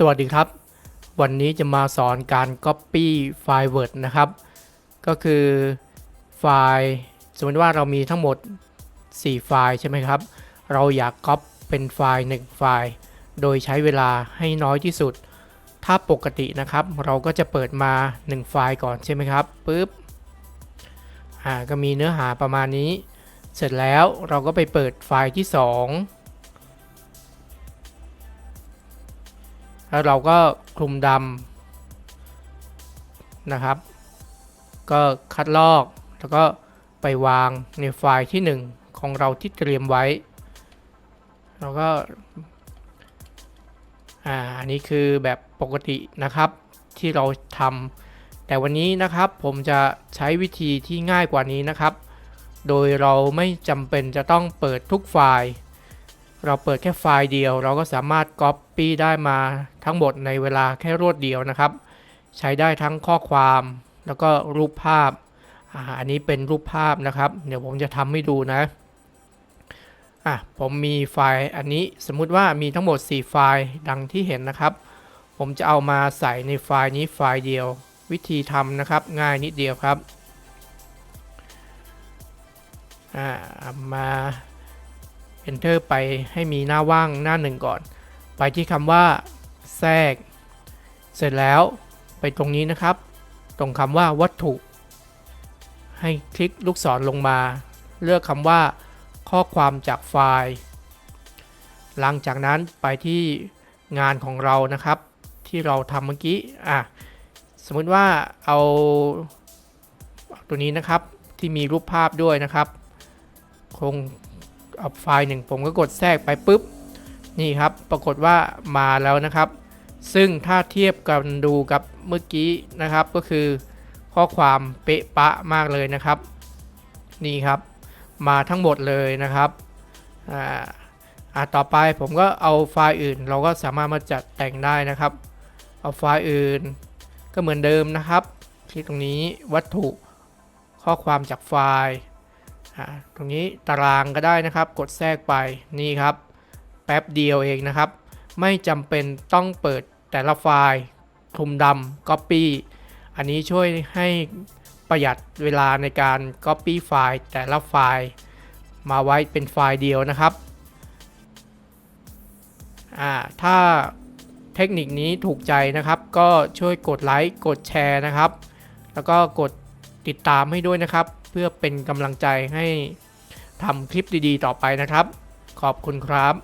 สวัสดีครับ วันนี้จะมาสอนการ Copy ไฟล์ Word นะครับ ก็คือไฟล์สมมติว่าเรามีทั้งหมด 4 ไฟล์ใช่ไหมครับ เราอยากก๊อปเป็นไฟล์ 1 ไฟล์ โดยใช้เวลาให้น้อยที่สุด ถ้าปกตินะครับ เราก็จะเปิดมา 1 ไฟล์ก่อนใช่ไหมครับปุ๊บอ่าก็มีเนื้อหาประมาณนี้ เสร็จแล้วเราก็ไปเปิดไฟล์ที่ 2 แล้วเราก็คลุมดำนะครับ ก็คัดลอกแล้วก็ไปวางในไฟล์ที่ 1 ของเราที่เตรียมไว้แล้วก็อ่าอันนี้คือแบบปกตินะครับที่เราทำแต่วันนี้นะครับผมจะใช้วิธีที่ง่ายกว่านี้นะครับ โดยเราไม่จำเป็นจะต้องเปิดทุกไฟล์ เราเปิดแค่ไฟล์เดียว เราก็สามารถ Copy ได้มาทั้งหมดในเวลาแค่รวดเดียวนะครับ ใช้ได้ทั้งข้อความ แล้วก็รูปภาพอาอันนี้เป็นรูปภาพนะครับ เดี๋ยวผมจะทำให้ดูนะอะผมมีไฟล์อันนี้สมมุติว่ามีทั้งหมด 4 ไฟล์ดังที่เห็นนะครับ ผมจะเอามาใส่ในไฟล์นี้ไฟล์เดียว วิธีทำนะครับง่ายนิดเดียวครับอ่ามา Enter ไปให้มีหน้าว่างหน้าหนึ่งก่อน ไปที่คำว่า แทรก เสร็จแล้วไปตรงนี้นะครับ ตรงคำว่าวัตถุ ให้คลิกลูกศรลงมา เลือกคำว่า ข้อความจากไฟล์ หลังจากนั้นไปที่งานของเรานะครับ ที่เราทำเมื่อกี้อะสมมติว่าเอาตัวนี้นะครับที่มีรูปภาพด้วยนะครับ คง อาไฟล์หนึ่งผมก็กดแทรกไปปุ๊บนี่ครับปรากฏว่ามาแล้วนะครับ ซึ่งถ้าเทียบกันดูกับเมื่อกี้นะครับก็คือข้อความเป๊ะปะมากเลยนะครับ นี่ครับ มาทั้งหมดเลยนะครับอ่าอ่าต่อไปผมก็เอาไฟล์อื่น เราก็สามารถมาจัดแต่งได้นะครับ เอาไฟล์อื่นก็เหมือนเดิมนะครับ คลิกตรงนี้วัตถุข้อความจากไฟล์ ตรงนี้ตารางก็ได้นะครับ กดแทรกไปนี่ครับ แป๊บเดียวเองนะครับ ไม่จำเป็นต้องเปิดแต่ละไฟล์คลุมดำ Copy อันนี้ช่วยให้ประหยัดเวลาในการ Copy ไฟล์แต่ละไฟล์ มาไว้เป็นไฟล์เดียวนะครับถ้าเทคนิคนี้ถูกใจนะครับ ก็ช่วยกดไลค์ กดแชร์นะครับ แล้วก็กดติดตามให้ด้วยนะครับ พื่อเป็นกำลังใจให้ทำคลิปดีๆ ต่อไปนะครับ ขอบคุณครับ